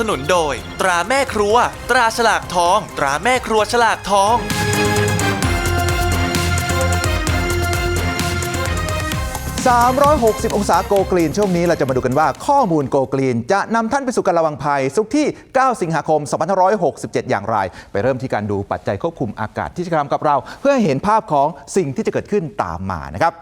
สนุนโดย ตราแม่ครัว ตราฉลากทอง ตราแม่ครัวฉลากทอง 360 องศาโกกรีนช่วงนี้เราจะมาดูกันว่าข้อมูลโกกรีน จะนำท่านไปสู่การระวังภัย สุขที่ 9 สิงหาคม 2567 อย่างไร ไปเริ่มที่การดูปัจจัยควบคุมอากาศที่จะทำกับเรา เพื่อให้เห็นภาพของสิ่งที่จะเกิดขึ้นตามมานะครับ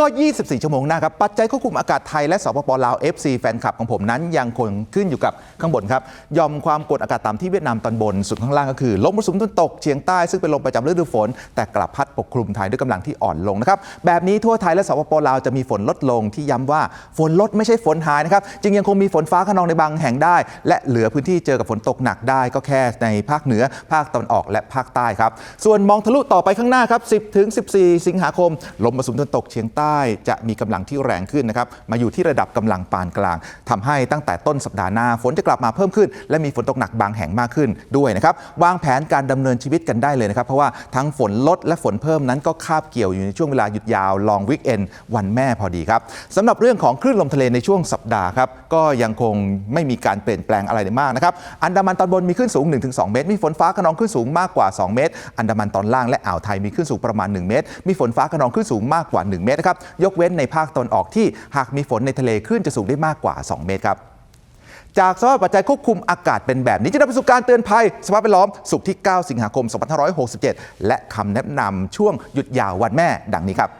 ก็ 24 ชั่วโมงหน้าครับ ปัจจัยควบคุมอากาศไทยและสปปลาว FC แฟนคลับของผมนั้นยังคงขึ้นอยู่กับข้างบนครับยอมความกดอากาศต่ำที่เวียดนามตอนบน สุดข้างล่างก็คือลมมรสุมตะวันตกเฉียงใต้ซึ่งเป็นลมประจำฤดูฝน แต่กลับพัดปกคลุมไทยด้วยกำลังที่อ่อนลงนะครับแบบนี้ทั่วไทยและสปปลาวจะมีฝนลดลงที่ย้ำว่าฝนลดไม่ใช่ฝนหายนะครับจึงยังคงมีฝนฟ้าขนองในบางแห่งได้ และเหลือพื้นที่เจอกับฝนตกหนักได้ก็แค่ในภาคเหนือ ภาคตะวันออกและภาคใต้ครับส่วนมองทะลุต่อไปข้างหน้าครับ10ถึง14 สิงหาคมลมมรสุมตะวันตกเฉียงใต้จะมีกำลังที่แรงขึ้นนะครับมาอยู่ที่ระดับกำลังปานกลางทำให้ตั้งแต่ต้นสัปดาห์หน้าฝนจะกลับมาเพิ่มขึ้น และมีฝนตกหนักบางแห่งมากขึ้นด้วยนะครับวางแผนการดำเนินชีวิตกันได้เลยนะครับ เพราะว่าทั้งฝนลดและฝนเพิ่มนั้นก็คาบเกี่ยวอยู่ในช่วงเวลาหยุดยาวลองวิกเอนวันแม่พอดีครับสำหรับเรื่องของคลื่นลมทะเลในช่วงสัปดาห์ครับก็ยังคงไม่มีการเปลี่ยนแปลงอะไรมากนะครับอันดามันตอนบนมีคลื่นสูง 1-2 เมตร มีฝนฟ้าขนองคลื่นสูงมากกว่า 2 เมตร อันดามันตอนล่างและอ่าวไทยมีคลื่นสูงประมาณ 1 เมตร มีฝนฟ้าขนองคลื่นสูงมากกว่า 1 เมตรนะครับยกเว้นในภาคตอนออกที่หากมีฝนในทะเลคลื่นจะสูงได้มากกว่า 2 เมตรครับจากสภาพปัจจัยควบคุมอากาศเป็นแบบนี้ จะนำไปสู่การเตือนภัย สภาพแวดล้อมสุขที่ 9 สิงหาคม 2567 และคำแนะนำช่วงหยุดยาววันแม่ดังนี้ครับ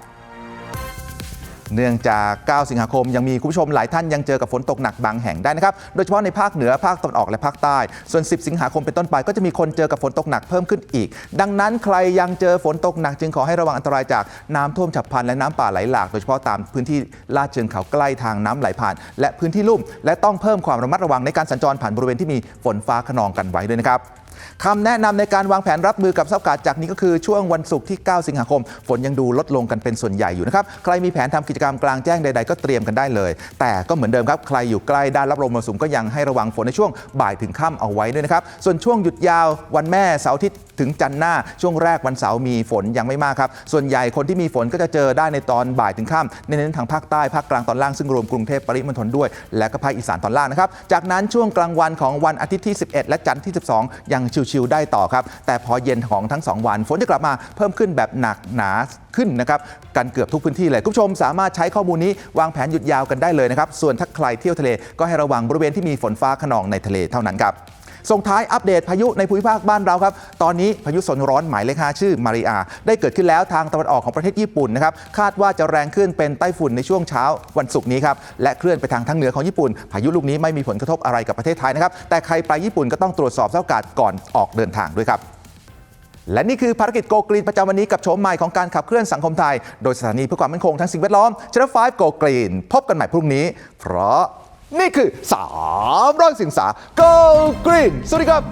เนื่องจาก 9 สิงหาคมยังมีคุณผู้ชมหลายท่านยังเจอกับฝนตกหนักบางแห่งได้นะครับ โดยเฉพาะในภาคเหนือภาคตะวันออกและภาคใต้ ส่วน 10 สิงหาคมเป็นต้นไปก็จะมีคนเจอกับฝนตกหนักเพิ่มขึ้นอีก ดังนั้นใครยังเจอฝนตกหนักจึงขอให้ระวังอันตรายจากน้ำท่วมฉับพลันและน้ำป่าไหลหลาก โดยเฉพาะตามพื้นที่ลาดเชิงเขาใกล้ทางน้ำไหลผ่าน และพื้นที่ลุ่ม และต้องเพิ่มความระมัดระวังในการสัญจรผ่านบริเวณที่มีฝนฟ้าขนองกันไว้ด้วยนะครับ คำแนะนำในการวางแผนรับมือกับสภาพอากาศจากนี้ก็คือช่วงวันศุกร์ที่ 9 สิงหาคม ฝนยังดูลดลงกันเป็นส่วนใหญ่อยู่นะครับ ใครมีแผนทำกิจกรรมกลางแจ้งใด ๆ ก็เตรียมกันได้เลย แต่ก็เหมือนเดิมครับ ใครอยู่ใกล้ด้านรับลมมรสุมก็ยังให้ระวังฝนในช่วงบ่ายถึงค่ำเอาไว้ด้วยนะครับ ส่วนช่วงหยุดยาววันแม่เสาร์อาทิตย์ถึงจันทร์หน้า ช่วงแรกวันเสาร์มีฝนยังไม่มากครับ ส่วนใหญ่คนที่มีฝนก็จะเจอได้ในตอนบ่ายถึงค่ำเน้นทางภาคใต้ภาคกลางตอนล่างซึ่งรวมกรุงเทพปริมณฑลด้วย และก็ภาคอีสานตอนล่างนะครับ จากนั้นช่วงกลางวันของวันอาทิตย์ที่ 11 และจันทร์ที่ 12 ยังชิวๆได้ต่อครับ แต่พอเย็นของทั้ง 2 วันฝนจะกลับมาเพิ่มขึ้นแบบหนักหนาขึ้นนะครับกันเกือบทุกพื้นที่เลยคุณผู้ชมสามารถใช้ข้อมูลนี้วางแผนหยุดยาวกันได้เลยนะครับส่วนถ้าใครเที่ยวทะเลก็ให้ระวังบริเวณที่มีฝนฟ้าขนองในทะเลเท่านั้นครับ ส่งท้ายอัปเดตพายุในภูมิภาคบ้านเราครับ ตอนนี้พายุโซนร้อนหมายเลข5ชื่อมาริอา ได้เกิดขึ้นแล้วทางตะวันออกของประเทศญี่ปุ่นนะครับ คาดว่าจะแรงขึ้นเป็นไต้ฝุ่นในช่วงเช้าวันศุกร์นี้ครับ และเคลื่อนไปทางทางเหนือของญี่ปุ่น พายุลูกนี้ไม่มีผลกระทบอะไรกับประเทศไทยนะครับ แต่ใครไปญี่ปุ่นก็ต้องตรวจสอบสภาพอากาศก่อนออกเดินทางด้วยครับและนี่คือภารกิจโกกรีนประจำวันนี้กับโฉมใหม่ของการขับเคลื่อนสังคมไทย โดยสถานีเพื่อความมั่นคงทางสิ่งแวดล้อมช n 5 Go Green พบกันใหม่พรุ่งนี้ เพราะ นี่คือ3ร้อยสิงสา Go Green สวัสดีครับ